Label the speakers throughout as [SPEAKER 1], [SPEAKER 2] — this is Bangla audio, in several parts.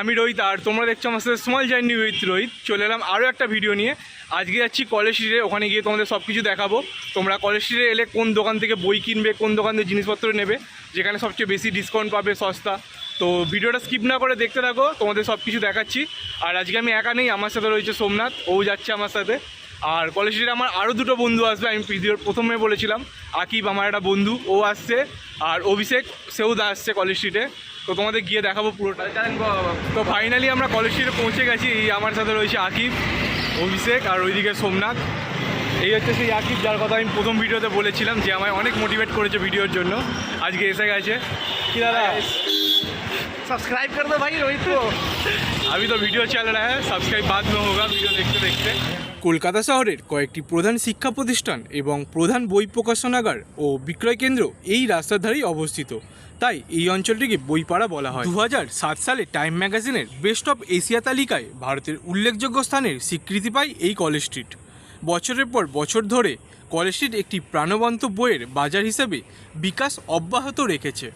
[SPEAKER 1] আমি রোহিত আর তোমরা দেখছ আমার সাথে স্মল জার্নি উইথ রোহিত। চলে এলাম আরও একটা ভিডিও নিয়ে। আজকে যাচ্ছি কলেজ স্ট্রিটে ওখানে গিয়ে তোমাদের সব কিছু দেখাবো। তোমরা কলেজ স্ট্রিটে এলে কোন দোকান থেকে বই কিনবে, কোন দোকান থেকে জিনিসপত্র নেবে, যেখানে সবচেয়ে বেশি ডিসকাউন্ট পাবে সস্তা। তো ভিডিওটা স্কিপ না করে দেখতে থাকো, তোমাদের সব কিছু দেখাচ্ছি। আর আজকে আমি একা নেই, আমার সাথে রয়েছে সোমনাথ, ও যাচ্ছে আমার সাথে। আর কলেজ স্ট্রিটে আমার আরও দুটো বন্ধু আসবে আমি ভিডিওর প্রথমে বলেছিলাম আকিব আমার একটা বন্ধু ও আসছে আর অভিষেক সেও আসছে কলেজ স্ট্রিটে তো তোমাদের গিয়ে দেখাবো পুরোটা তো ফাইনালি আমরা কলেজ স্ট্রিটে পৌঁছে গেছি এই আমার সাথে রয়েছে আকিব অভিষেক আর ওইদিকে সোমনাথ এই হচ্ছে সেই আকিব যার কথা আমি প্রথম ভিডিওতে বলেছিলাম যে আমায় অনেক মোটিভেট করেছে ভিডিওর জন্য আজকে এসে গেছে কি দাদা
[SPEAKER 2] सब्सक्राइब कर दो भाई रोहित को
[SPEAKER 1] আমি তো ভিডিও চাল রা হ্যাঁ সাবস্ক্রাইব বাদ में होगा ভিডিও দেখতে দেখতে কলকাতা শহরের কয়েকটি প্রধান শিক্ষা প্রতিষ্ঠান এবং প্রধান বই প্রকাশনাগার ও বিক্রয় কেন্দ্র এই রাস্তার ধারেই অবস্থিত। তাই এই অঞ্চলটিকে বইপাড়া বলা হয়। দু সাত সালে টাইম ম্যাগাজিনের বেস্ট অফ এশিয়া তালিকায় ভারতের উল্লেখযোগ্য স্থানের স্বীকৃতি পায় এই কলেজ স্ট্রিট। বছরের পর বছর ধরে কলেজ স্ট্রিট একটি প্রাণবন্ত বইয়ের বাজার হিসেবে বিকাশ অব্যাহত রেখেছে।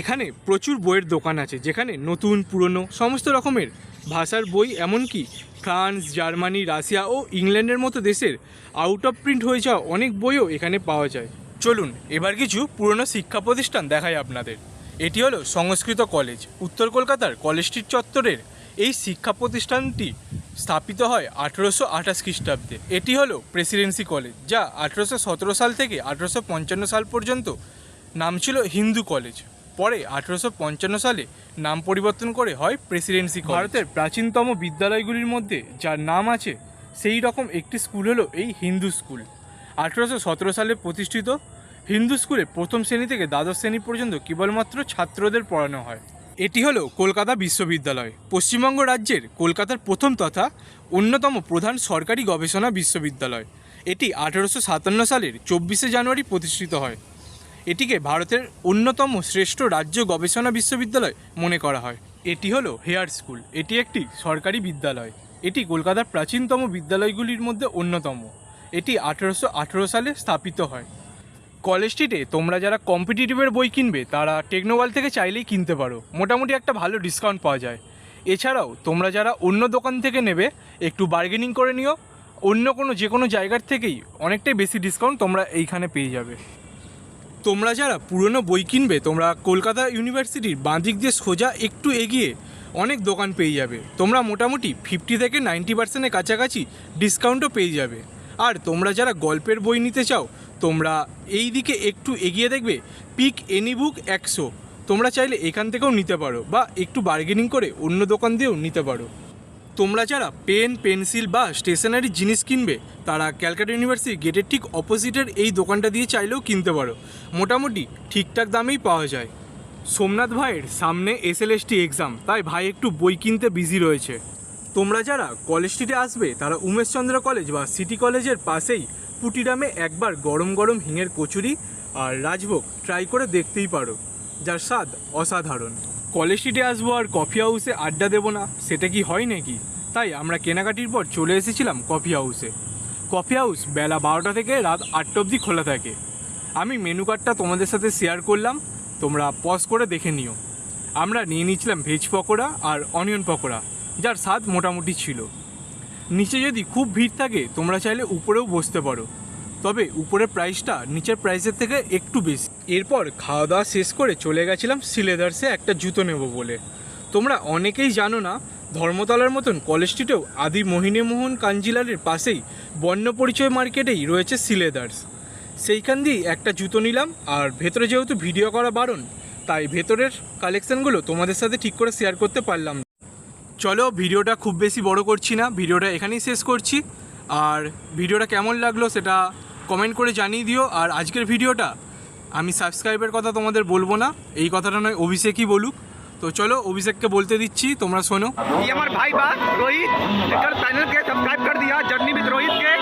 [SPEAKER 1] এখানে প্রচুর বইয়ের দোকান আছে, যেখানে নতুন, পুরনো, সমস্ত রকমের ভাষার বই, এমনকি ফ্রান্স, জার্মানি, রাশিয়া ও ইংল্যান্ডের মতো দেশের আউট অফ প্রিন্ট হয়ে যাওয়া অনেক বইও এখানে পাওয়া যায়। চলুন, এবার কিছু পুরনো শিক্ষা প্রতিষ্ঠান দেখাই আপনাদের। এটি হলো সংস্কৃত কলেজ। উত্তর কলকাতার কলেজ স্ট্রিট চত্বরের এই শিক্ষা প্রতিষ্ঠানটি স্থাপিত হয় আঠেরোশো আঠাশ খ্রিস্টাব্দে। এটি হলো প্রেসিডেন্সি কলেজ, যা আঠেরোশো সতেরো সাল থেকে আঠেরোশো পঞ্চান্ন সাল পর্যন্ত নাম ছিল হিন্দু কলেজ। পরে আঠেরোশো পঞ্চান্ন সালে নাম পরিবর্তন করে হয় প্রেসিডেন্সি ভারতের প্রাচীনতম বিদ্যালয়গুলির মধ্যে যার নাম আছে, সেই রকম একটি স্কুল হলো এই হিন্দু স্কুল। আঠেরোশো সতেরো সালে প্রতিষ্ঠিত, হিন্দু স্কুলে প্রথম শ্রেণি থেকে দ্বাদশ শ্রেণি পর্যন্ত কেবলমাত্র ছাত্রদের পড়ানো হয়। এটি হলো কলকাতা বিশ্ববিদ্যালয়। পশ্চিমবঙ্গ রাজ্যের কলকাতার প্রথম তথা অন্যতম প্রধান সরকারি গবেষণা বিশ্ববিদ্যালয়। এটি আঠেরোশো সাতান্ন সালের চব্বিশে জানুয়ারি প্রতিষ্ঠিত হয়। এটিকে ভারতের অন্যতম শ্রেষ্ঠ রাজ্য গবেষণা বিশ্ববিদ্যালয় মনে করা হয়। এটি হলো হেয়ার স্কুল। এটি একটি সরকারি বিদ্যালয়। এটি কলকাতার প্রাচীনতম বিদ্যালয়গুলির মধ্যে অন্যতম। এটি আঠেরোশো আঠেরো সালে স্থাপিত হয়। কলেজ স্ট্রিটে তোমরা যারা কম্পিটিটিভের বই কিনবে, তারা টেকনোওয়াল থেকে চাইলেই কিনতে পারো। মোটামুটি একটা ভালো ডিসকাউন্ট পাওয়া যায়। এছাড়াও, তোমরা যারা অন্য দোকান থেকে নেবে, একটু বার্গেনিং করে নিও। অন্য কোনো যে কোনো জায়গার থেকেই অনেকটাই বেশি ডিসকাউন্ট তোমরা এইখানে পেয়ে যাবে। তোমরা যারা পুরনো বই কিনবে, তোমরা কলকাতা ইউনিভার্সিটির বাঁদিক দিয়ে সোজা একটু এগিয়ে অনেক দোকান পেয়ে যাবে। তোমরা মোটামুটি ফিফটি থেকে নাইনটি পার্সেন্টের কাছাকাছি ডিসকাউন্টও পেয়ে যাবে। আর তোমরা যারা গল্পের বই নিতে চাও, তোমরা এই দিকে একটু এগিয়ে দেখবে পিক এনি বুক একশো। তোমরা চাইলে এখান থেকেও নিতে পারো বা একটু বার্গেনিং করে অন্য দোকান দিয়েও নিতে পারো। তোমরা যারা পেন, পেন্সিল বা স্টেশনারি জিনিস কিনবে, তারা ক্যালকাটা ইউনিভার্সিটি গেটের ঠিক অপোজিটের এই দোকানটা দিয়ে চাইলেও কিনতে পারো। মোটামুটি ঠিকঠাক দামেই পাওয়া যায়। সোমনাথ ভাইয়ের সামনে এস এসএলএসটি এক্সাম তাই ভাই একটু বই কিনতে বিজি রয়েছে। তোমরা যারা কলেজ স্ট্রিটে আসবে, তারা উমেশচন্দ্র কলেজ বা সিটি কলেজের পাশেই পুটিরামে একবার গরম গরম হিঙের কচুরি আর রাজভোগ ট্রাই করে দেখতেই পারো। যার স্বাদ অসাধারণ। কলেজ স্ট্রিটে আসব আর কফি হাউসে আড্ডা দেবো না, সেটা কি হয় নাকি? তাই আমরা কেনাকাটির পর চলে এসেছিলাম কফি হাউসে। কফি হাউস বেলা বারোটা থেকে রাত আটটা অবধি খোলা থাকে। আমি মেনু কার্ডটা তোমাদের সাথে শেয়ার করলাম, তোমরা পজ করে দেখে নিও। আমরা নিয়ে নিয়েছিলাম ভেজ পকোড়া আর অনিয়ন পকোড়া, যার স্বাদ মোটামুটি ছিল। নিচে যদি খুব ভিড় থাকে, তোমরা চাইলে উপরেও বসতে পারো। তবে উপরের প্রাইসটা নিচের প্রাইসের থেকে একটু বেশি। এরপর খাওয়া দাওয়া শেষ করে চলে গেছিলাম সিলেদার্সে একটা জুতো নেব বলে। তোমরা অনেকেই জানো না, ধর্মতলার মতন কলেজ স্ট্রিটেও আদি মোহিনীমোহন কাঞ্জিলালের পাশেই বর্ণ পরিচয় মার্কেটেই রয়েছে সিলেদার্স। সেইখান দিয়েই একটা জুতো নিলাম, আর ভেতরে যেহেতু ভিডিও করা বারণ, তাই ভেতরের কালেকশানগুলো তোমাদের সাথে ঠিক করে শেয়ার করতে পারলাম। চলো ভিডিওটা খুব বেশি বড় করছি না ভিডিওটা এখানেই শেষ করছি। আর ভিডিওটা কেমন লাগল সেটা কমেন্ট করে জানিয়ে দিও। আর আজকের ভিডিওটা, আমি সাবস্ক্রাইবের কথা তোমাদের বলব না। এই কথাটা নয়, অভিষেকই বলুক। তো চলো, অভিষেককে বলতে দিচ্ছি, তোমরা শোনো।
[SPEAKER 2] আমার ভাই বা রোহিত চ্যানেলকে সাবস্ক্রাইব কর দিয়া জার্নি উইথ রোহিতকে।